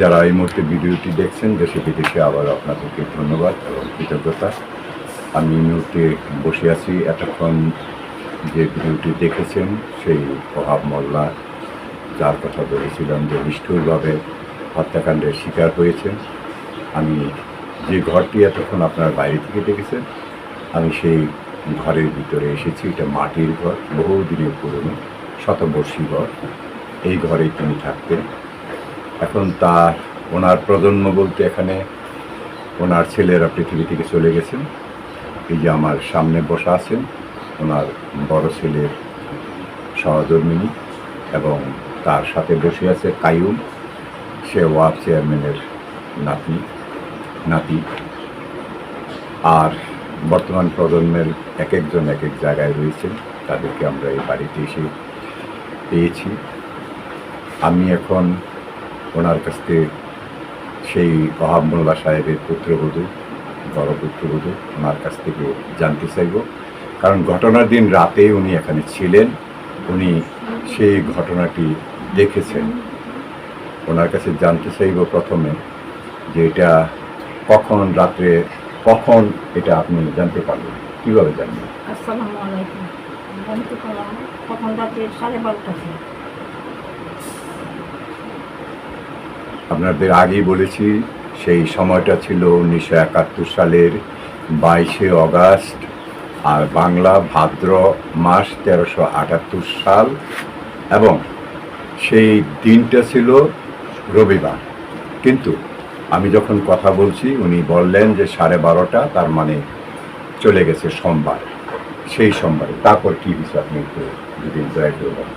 যারা এই মুহূর্তে ভিডিওটি দেখছেন, দেশে বিদেশে আবার আপনাদেরকে ধন্যবাদ এবং কৃতজ্ঞতা। আমি মুহূর্তে বসে আছি এতক্ষণ যে ভিডিওটি দেখেছেন, সেই প্রভাব মোল্লা, যার কথা বলেছিলাম যে নিষ্ঠুরভাবে হত্যাকাণ্ডের শিকার হয়েছেন। আমি যে ঘরটি এতক্ষণ আপনার বাইরে থেকে দেখেছেন, আমি সেই ঘরের ভিতরে এসেছি। এটা মাটির ঘর, বহুদিনের পুরনো, শতবর্ষী ঘর। এই ঘরেই তিনি থাকতেন। এখন তার, ওনার প্রজন্ম বলতে এখানে ওনার ছেলেরা পৃথিবী থেকে চলে গেছেন। এই যে আমার সামনে বসা আছেন, ওনার বড় ছেলের সহধর্মিনী এবং তার সাথে বসে আছে কায়ুম সে ওয়ার্ড চেয়ারম্যানের নাতি নাতি। আর বর্তমান প্রজন্মের এক একজন এক এক জায়গায় রয়েছেন, তাদেরকে আমরা এই বাড়িতে এসে পেয়েছি। আমি এখন ওনার কাছ থেকে সেই ওহাব মোল্লা সাহেবের পুত্রবধূ, বড় পুত্রবধূ ওনার কাছ থেকে জানতে চাইব। কারণ ঘটনার দিন রাতে উনি এখানে ছিলেন, উনি সেই ঘটনাটি দেখেছেন। ওনার কাছে জানতে চাইব প্রথমে যে এটা কখন রাত্রে, কখন এটা আপনি জানতে পারবেন কীভাবে জানবেন আসসালামু আলাইকুম। জানতে পারলাম তখন রাত্রে সাড়ে বারোটা ছিল আপনাদের আগেই বলেছি, সেই সময়টা ছিল উনিশশো একাত্তর সালের বাইশে অগাস্ট, আর বাংলা ভাদ্র মাস তেরোশো আটাত্তর সাল, এবং সেই দিনটা ছিল রবিবার। কিন্তু আমি যখন কথা বলছি, উনি বললেন যে সাড়ে বারোটা, তার মানে চলে গেছে সোমবার, সেই সোমবারে। তারপর কী হয়েছে আপনি একটু যদি দয়া করে বলেন।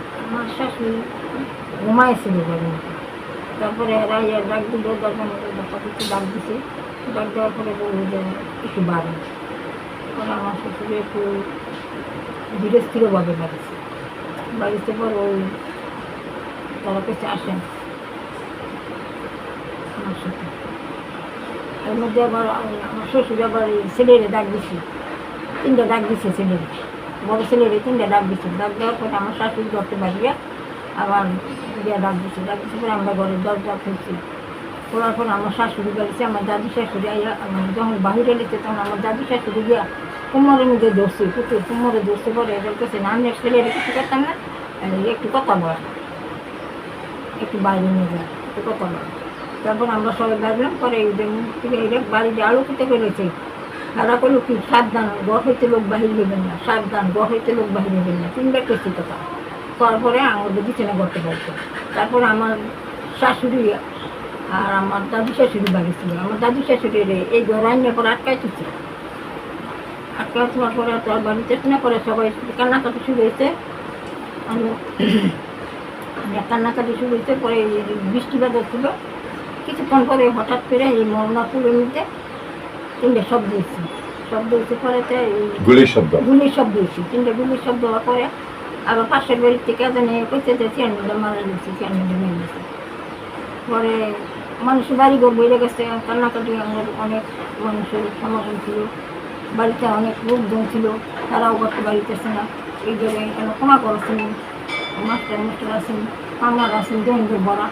তারপরে রাইয়া ডাক দিল মতো দেখা কিছু ডাক দিছে। ডাক দেওয়ার পরে বলল যে, একটু বাড়ি তখন আমার শ্বশুরে একটু ধীরে স্থিরভাবে বাড়িছে বাড়িতে পর ওই তারা কাছে আসেন আমার সাথে এর মধ্যে আবার আমার শ্বশুর আবার ছেলেরে ডাক দিছে। তিনটা ডাক দিছে ছেলেরে। বড় ছেলেরে তিনটা ডাক দিছে। ডাক দেওয়ার পরে আমার শাশুড়ি ধরতে পারিয়া আবার দিয়া ডাক দিছে। পরে আমরা ঘরের দরজা খুলছি। খোলার পর আমার শাশুড়ি বেড়েছে আমার দাদু শাশুড়ি আইয়া যখন বাহিরে এলেছে তখন আমার দাদু শাশুড়ি গিয়া কুমোরের মধ্যে ধরছে। কুকুর কুমোরে ধরছে পরে এদের কাছে নাম ছেলের কিছু করতাম না। একটু কথা বল। একটু বাইরে নিয়ে যায় একটু কথা বলা। তারপর আমরা সবাই ভাবলাম, পরে যে যে বাড়িতে আলোকিত করেছে তারা করল কি, সাবধান গড় হইতে লোক বাহির হইবেন না, সাবধান গড় হইতে লোক বাহির হইবেন না। তিনবার কেসি কথা তারপরে আমাদের বিছানা করতে পারতো তারপরে আমার শাশুড়ি আর আমার দাদু শাশুড়ি বাড়ি ছিল। আমার দাদু শাশুড়ি এই ঘর আইনের পরে আটকাইতেছে। আটকাই থাকার পরে তার বাড়িতে শুনে পরে সবাই কান্নাকাটি শুরু হয়েছে আমি কান্নাকাটি শুরু হয়েছে পরে বৃষ্টি বাজার ছিল কিছুক্ষণ পরে হঠাৎ করে এই মরনাপুরের মধ্যে তিনটে শব্দ হয়েছে শব্দ হয়েছে পরে তো এই গুলির শব্দ। গুলির শব্দ হয়েছে তিনটে গুলির শব্দ হওয়ার পরে আবার পাশের বাড়ির থেকে জানে কইতে যে চেয়ারম্যানটা মারা গেছে, চেয়ারম্যানটা মেরে গেছে। পরে মানুষ বাড়ি ঘর বেড়ে গেছে, কান্নাকাটি আমার অনেক মানুষের সমাগম ছিল। বাড়িতে অনেক লোকজন ছিল, তারাও করতে বাড়িতেছে না। এই জন্য এখানে ক্ষমা করেছেন মাস্টার মাস্টার আছেন আমার আছেন জনদের বড়া,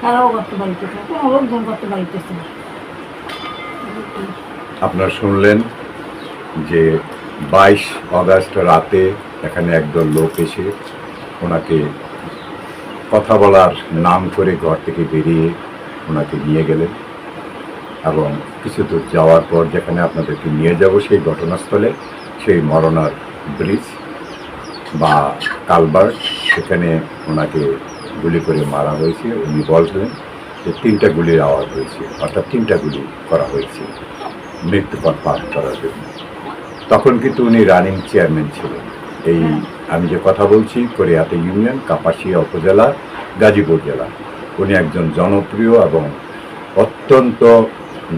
তারাও করতে বাড়িতেছে না। কোনো লোকজন করতে বাড়িতেছে না। আপনারা শুনলেন যে বাইশ অগাস্ট রাতে এখানে একদল লোক এসে ওনাকে কথা বলার নাম করে ঘর থেকে বেরিয়ে ওনাকে নিয়ে গেলেন এবং কিছু দূর যাওয়ার পর যেখানে আপনাদেরকে নিয়ে যাব সেই ঘটনাস্থলে সেই মরনার ব্রিজ বা কালবার্ট, সেখানে ওনাকে গুলি করে মারা হয়েছে। উনি বলছিলেন যে তিনটা গুলির আওয়াজ হয়েছে, অর্থাৎ তিনটা গুলি করা হয়েছে মৃত্যুপথ পার করার জন্য। তখন কিন্তু উনি রানিং চেয়ারম্যান ছিলেন। এই আমি যে কথা বলছি, কোরিয়াতে ইউনিয়ন, কাপাসিয়া উপজেলা, গাজীপুর জেলা। উনি একজন জনপ্রিয় এবং অত্যন্ত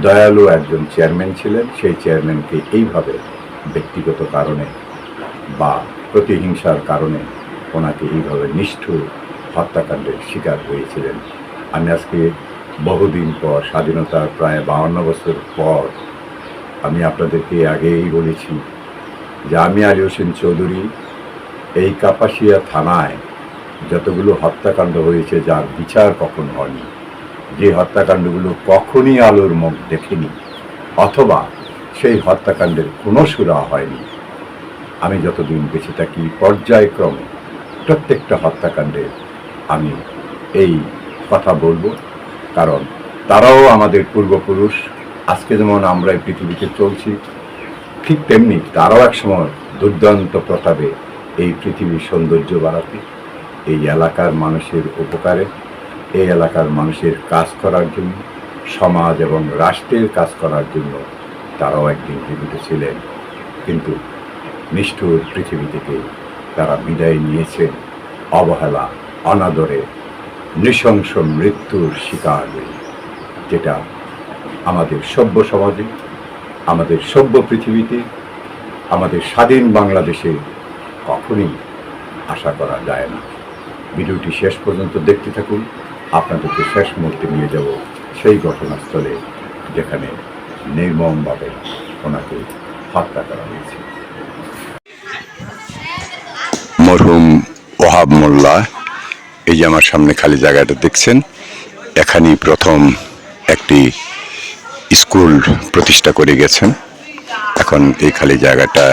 দয়ালু একজন চেয়ারম্যান ছিলেন। সেই চেয়ারম্যানকে এইভাবে ব্যক্তিগত কারণে বা প্রতিহিংসার কারণে ওনাকে এইভাবে নিষ্ঠুর হত্যাকাণ্ডের শিকার হয়েছিলেন। আমি আজকে বহুদিন পর, স্বাধীনতার প্রায় বাউন্ন বছর পর, আমি আপনাদেরকে আগেই বলেছি যে আমি আলী হোসেন চৌধুরী এই কাপাসিয়া থানায় যতগুলো হত্যাকাণ্ড হয়েছে যার বিচার কখন হয়নি, যে হত্যাকাণ্ডগুলো কখনই আলোর মুখ দেখেনি অথবা সেই হত্যাকাণ্ডের কোনো সুরা হয়নি। আমি যতদিন বেঁচে থাকি পর্যায়ক্রমে প্রত্যেকটা হত্যাকাণ্ডে আমি এই কথা বলব, কারণ তারাও আমাদের পূর্বপুরুষ। আজকে যেমন আমরা এই পৃথিবীতে চলছি ঠিক তেমনি তারাও এক সময় দুর্দান্ত প্রতাপে এই পৃথিবীর সৌন্দর্য বাড়াতে, এই এলাকার মানুষের উপকারে, এই এলাকার মানুষের কাজ করার জন্য, সমাজ এবং রাষ্ট্রের কাজ করার জন্য তারাও একদিন জীবিত ছিলেন। কিন্তু নিষ্ঠুর পৃথিবী থেকে তারা বিদায় নিয়েছেন অবহেলা, অনাদরে, নৃশংস মৃত্যুর শিকার যেটা আমাদের সভ্য সমাজে আমাদের সভ্য পৃথিবীতে, আমাদের স্বাধীন বাংলাদেশে কখনই আশা করা যায় না। ভিডিওটি শেষ পর্যন্ত দেখতে থাকুন। আপনাদেরকে শেষ মুহূর্তে নিয়ে যাব সেই ঘটনাস্থলে যেখানে নির্মমভাবে ওনাকে হত্যা করা হয়েছে। মরহুম ওহাব মোল্লা, এই যে আমার সামনে খালি জায়গাটা দেখছেন, এখানেই প্রথম একটি স্কুল প্রতিষ্ঠা করে গেছেন। এখন এই খালি জায়গাটা,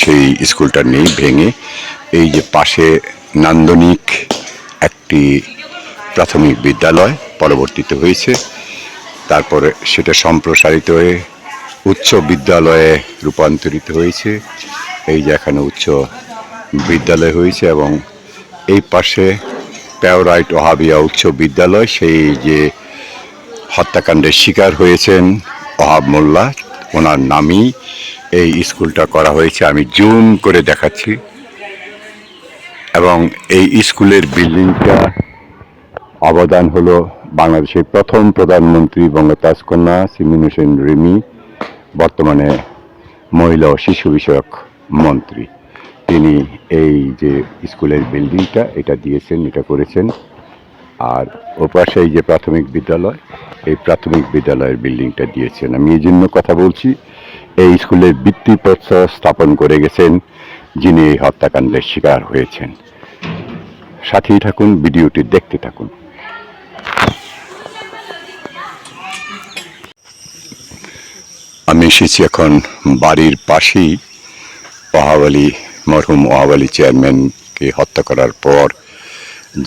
সেই স্কুলটা নেই, ভেঙে। এই যে পাশে নান্দনিক একটি প্রাথমিক বিদ্যালয় পরবর্তীতে হয়েছে। তারপরে সেটা সম্প্রসারিত হয়ে উচ্চ বিদ্যালয়ে রূপান্তরিত হয়েছে। এই যে এখানে উচ্চ বিদ্যালয় হয়েছে এবং এই পাশে প্যাওরাইট ওহাবিয়া উচ্চ বিদ্যালয়, সেই যে হত্যাকাণ্ডের শিকার হয়েছেন ওহাব মোল্লা। ওনার নামই এই স্কুলটা করা হয়েছে। আমি জুম করে দেখাচ্ছি। এবং এই স্কুলের বিল্ডিংটা অবদান হলো বাংলাদেশের প্রথম প্রধানমন্ত্রী বঙ্গতাজ কন্যা সিমিন হোসেন রিমি, বর্তমানে মহিলা ও শিশু বিষয়ক মন্ত্রী। তিনি এই যে স্কুলের বিল্ডিংটা, এটা দিয়েছেন, এটা করেছেন। আর ওপাশে এই যে প্রাথমিক বিদ্যালয় এই প্রাথমিক বিদ্যালয়ের বিল্ডিংটা দিয়েছেন। আমি এই জন্য কথা বলছি, এই স্কুলের ভিত্তিপ্রস্তর স্থাপন করে গেছেন, যিনি এই হত্যাকাণ্ডের শিকার হয়েছেন। সাথেই থাকুন, ভিডিওটি দেখতে থাকুন। আমি এসেছি এখন বাড়ির পাশেই। ওহাওয়ালি মরহুম ওহাওয়ালি চেয়ারম্যানকে হত্যা করার পর,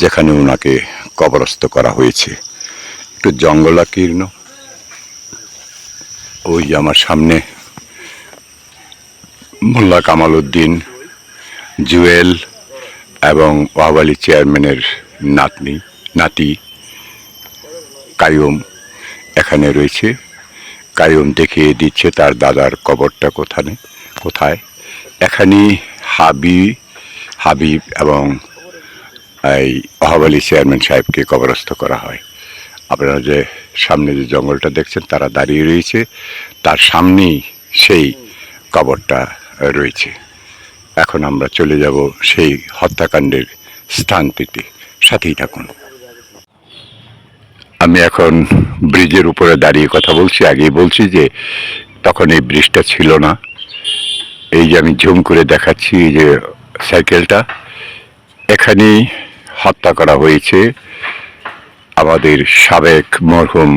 যেখানে ওনাকে কবরস্থ করা হয়েছে। একটু জঙ্গলাকীর্ণ ওই আমার সামনে মোল্লা কামাল উদ্দিন জুয়েল এবং ওয়াহাবালি চেয়ারম্যানের নাতনি, নাতি কায়ুম এখানে রয়েছে। কায়ুম দেখিয়ে দিচ্ছে তার দাদার কবরটা কোথানে, কোথায়? এখানে হাবি, হাবিব এবং এই অহাবালি চেয়ারম্যান সাহেবকে কবরস্থ করা হয়। আপনারা যে সামনে যে জঙ্গলটা দেখছেন, তারা দাঁড়িয়ে রয়েছে। তার সামনেই সেই কবরটা রয়েছে। এখন আমরা চলে যাব সেই হত্যাকাণ্ডের স্থানটিতে সাথেই থাকুন। আমি এখন ব্রিজের উপরে দাঁড়িয়ে কথা বলছি। আগেই বলছি যে তখন এই ব্রিজটা ছিল না। এই যে আমি ঝুম করে দেখাচ্ছি যে সাইকেলটা, এখানেই হত্যা করা হয়েছে। আমাদের সাবেক মরহুম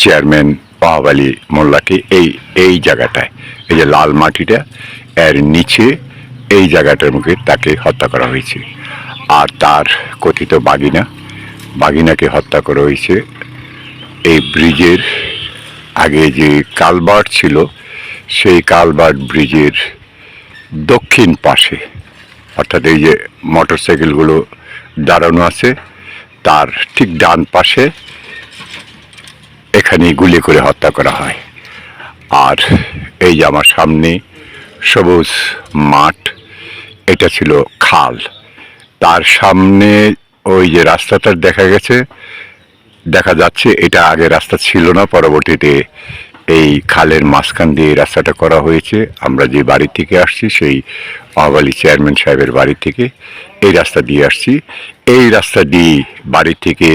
চেয়ারম্যান ওয়াহাব আলী মোল্লাকে এই এই জায়গাটায়, এই যে লাল মাটিটা, এর নিচে এই জায়গাটার মুখে তাকে হত্যা করা হয়েছে। আর তার কথিত বাগিনা, বাগিনাকে হত্যা করা হয়েছে। এই ব্রিজের আগে যে কালবার্ট ছিল, সেই কালবার্ট ব্রিজের দক্ষিণ পাশে, অর্থাৎ এই যে মোটর সাইকেলগুলো দাঁড়ানো আছে তার ঠিক ডান পাশে এখানে গুলি করে হত্যা করা হয়। আর এই যে আমার সামনে সবুজ মাঠ, এটা ছিল খাল। তার সামনে ওই যে রাস্তাটা দেখা গেছে, দেখা যাচ্ছে এটা আগে রাস্তা ছিল না, পরবর্তীতে এই খালের মাঝখান দিয়ে রাস্তাটা করা হয়েছে। আমরা যে বাড়ি থেকে আসছি, সেই মহাবালি চেয়ারম্যান সাহেবের বাড়ি থেকে এই রাস্তা দিয়ে আসছি। এই রাস্তা দিয়ে বাড়ি থেকে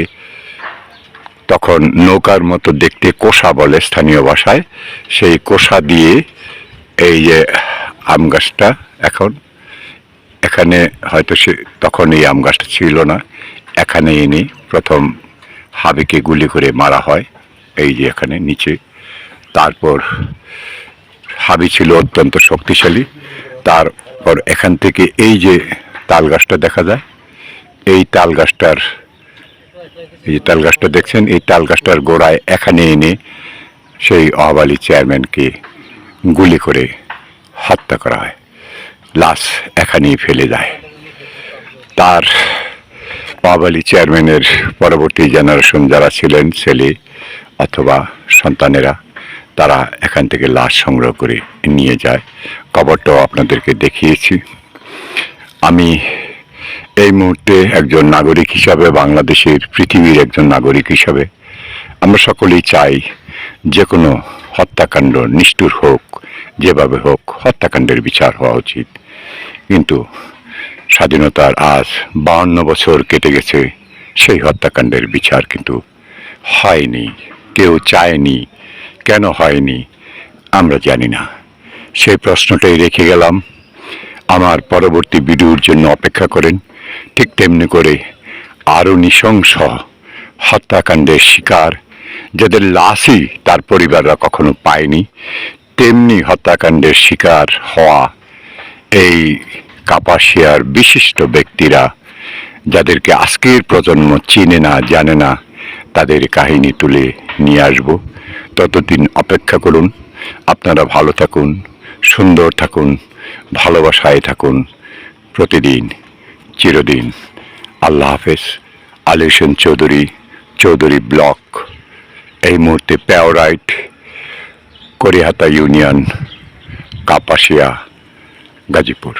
তখন নৌকার মতো দেখতে কোষা বলে স্থানীয় ভাষায়। সেই কোষা দিয়ে এই যে আম গাছটা এখন, এখানে হয়তো সে তখন এই আম গাছটা ছিল না। এখানে এনে প্রথম হাবিকে গুলি করে মারা হয়। এই যে এখানে নিচে তারপর হাবি ছিল অত্যন্ত শক্তিশালী। তারপর এখান থেকে এই যে তাল গাছটা দেখা যায়, এই তাল গাছটার এই যে তাল গাছটা দেখছেন, এই তাল গাছটার গোড়ায় এখানে এনে সেই অহবালি চেয়ারম্যানকে গুলি করে হত্যা করা হয়। লাশ এখানেই ফেলে যায়। তার অহবালি চেয়ারম্যানের পরবর্তী জেনারেশন যারা ছিলেন, ছেলে অথবা সন্তানেরা তারা এখান থেকে লাশ সংগ্রহ করে নিয়ে যায়। কবরটাও আপনাদেরকে দেখিয়েছি। আমি এই মুহূর্তে একজন নাগরিক হিসাবে, বাংলাদেশের পৃথিবীর একজন নাগরিক হিসাবে, আমরা সকলেই চাই যে কোনো হত্যাকাণ্ড নিষ্ঠুর হোক, যেভাবে হোক হত্যাকাণ্ডের বিচার হওয়া উচিত। কিন্তু স্বাধীনতার আজ বাহান্ন বছর কেটে গেছে, সেই হত্যাকাণ্ডের বিচার কিন্তু হয়নি, কেউ চায়নি। কেন হয়নি? আমরা জানি না। সেই প্রশ্নটাই রেখে গেলাম। আমার পরবর্তী ভিডিওর জন্য অপেক্ষা করেন। ঠিক তেমনি করে আরও নৃশংস হত্যাকাণ্ডের শিকার, যাদের লাশই তার পরিবাররা কখনো পায়নি, তেমনি হত্যাকাণ্ডের শিকার হওয়া এই কাপাসিয়ার বিশিষ্ট ব্যক্তিরা, যাদেরকে আজকের প্রজন্ম চিনে না, জানে না, তাদের কাহিনী তুলে নিয়ে আসব। ততদিন অপেক্ষা করুন। আপনারা ভালো থাকুন, সুন্দর থাকুন, ভালোবাসায় থাকুন। প্রতিদিন, চিরদিন। আল্লাহ হাফেজ। আলী হোসেন চৌধুরী চৌধুরী ব্লক। এই মুহূর্তে প্যাওরাইট, করিহাতা ইউনিয়ন, কাপাসিয়া, গাজীপুর।